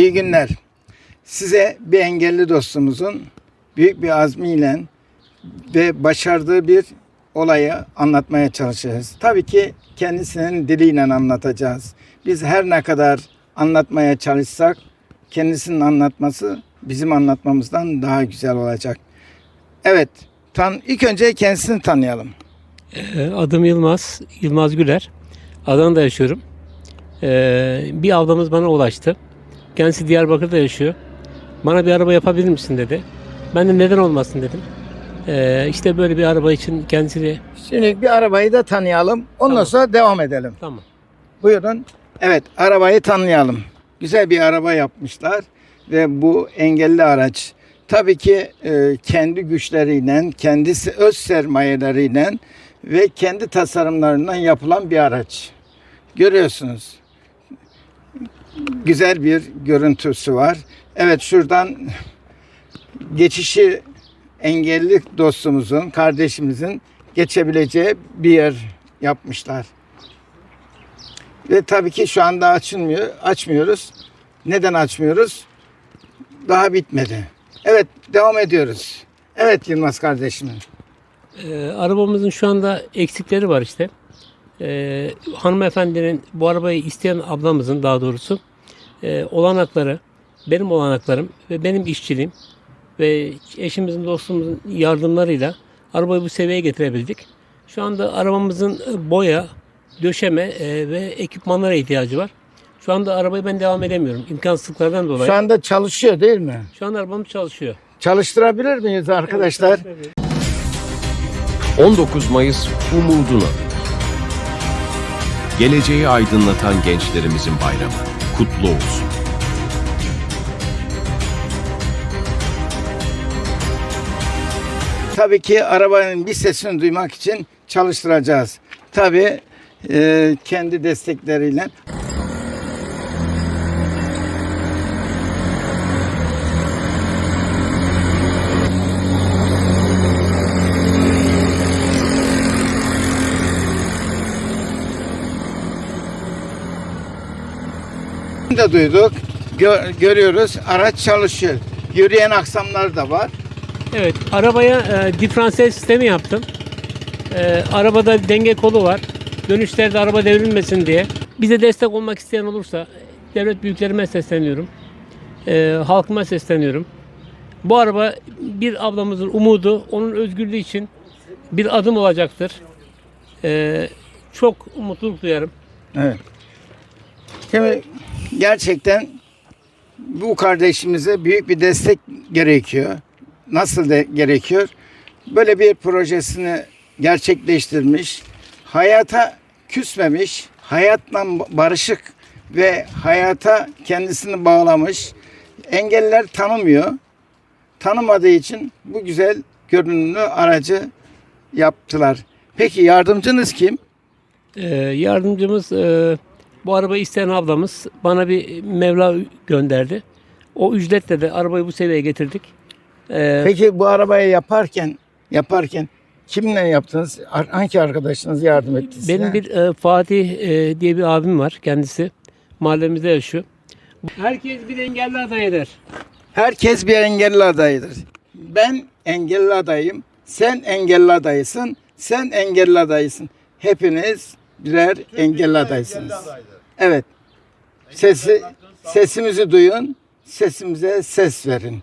İyi günler. Size bir engelli dostumuzun büyük bir azmiyle ve başardığı bir olayı anlatmaya çalışacağız. Tabii ki kendisinin diliyle anlatacağız. Biz her ne kadar anlatmaya çalışsak kendisinin anlatması bizim anlatmamızdan daha güzel olacak. Evet, tan ilk önce kendisini tanıyalım. Ee, Adım Yılmaz, Yılmaz Güler. Adana'da yaşıyorum. Ee, Bir ablamız bana ulaştı. Kendisi Diyarbakır'da yaşıyor. Bana bir araba yapabilir misin dedi. Ben de neden olmasın dedim. Ee, İşte böyle bir araba için kendisi Şimdi bir arabayı da tanıyalım. Ondan Tamam. sonra devam edelim. tamam. Buyurun. Evet, arabayı tanıyalım. Güzel bir araba yapmışlar ve bu engelli araç tabii ki e, kendi güçleriyle, kendisi öz sermayeleriyle ve kendi tasarımlarından yapılan bir araç. Görüyorsunuz. Güzel bir görüntüsü var. Evet, şuradan geçişi engelli dostumuzun, kardeşimizin geçebileceği bir yer yapmışlar. Ve tabii ki şu anda açılmıyor, açmıyoruz. Neden açmıyoruz? Daha bitmedi. Evet, devam ediyoruz. Evet Yılmaz kardeşim. Ee, Arabamızın şu anda eksikleri var işte. Ee, Hanımefendinin bu arabayı isteyen ablamızın daha doğrusu e, olanakları, benim olanaklarım ve benim işçiliğim ve eşimizin dostumuzun yardımlarıyla arabayı bu seviyeye getirebildik. Şu anda arabamızın boya, döşeme e, ve ekipmanlara ihtiyacı var. Şu anda arabayı ben devam edemiyorum imkansızlıklardan dolayı. Şu anda çalışıyor değil mi? Şu anda arabamız çalışıyor. Çalıştırabilir miyiz arkadaşlar? 19 Mayıs umudun adı. Geleceği aydınlatan gençlerimizin bayramı kutlu olsun. Tabii ki arabanın bir sesini duymak için çalıştıracağız. Tabii e, kendi destekleriyle. De duyduk. Gö- görüyoruz. Araç çalışıyor. Yürüyen aksamlar da var. Evet, arabaya e, diferansiyel sistemi yaptım. E, arabada denge kolu var. Dönüşlerde araba devrilmesin diye. Bize destek olmak isteyen olursa devlet büyüklerime sesleniyorum. E, halkıma sesleniyorum. Bu araba bir ablamızın umudu, onun özgürlüğü için bir adım olacaktır. E, çok mutluluk duyarım. Evet. Şimdi gerçekten bu kardeşimize büyük bir destek gerekiyor. Nasıl de gerekiyor? Böyle bir projesini gerçekleştirmiş, hayata küsmemiş, hayatla barışık ve hayata kendisini bağlamış. Engeller tanımıyor. Tanımadığı için bu güzel görünümlü aracı yaptılar. Peki yardımcınız kim? Ee, yardımcımız e, bu arabayı isteyen ablamız bana bir Mevla gönderdi. O ücretle de arabayı bu seviyeye getirdik. Ee, Peki bu arabayı yaparken yaparken kimle yaptınız? Ar- Hangi arkadaşınız yardım etti size? benim bir e, Fatih e, diye bir abim var kendisi. Mahallemizde yaşıyor. Herkes bir engelli aday eder. Herkes bir engelli adayıdır. Ben engelli adayım. Sen engelli adayısın. Sen engelli adayısın. Hepiniz birer engelli adaysınız. Evet. Sesi sesimizi duyun. Sesimize ses verin.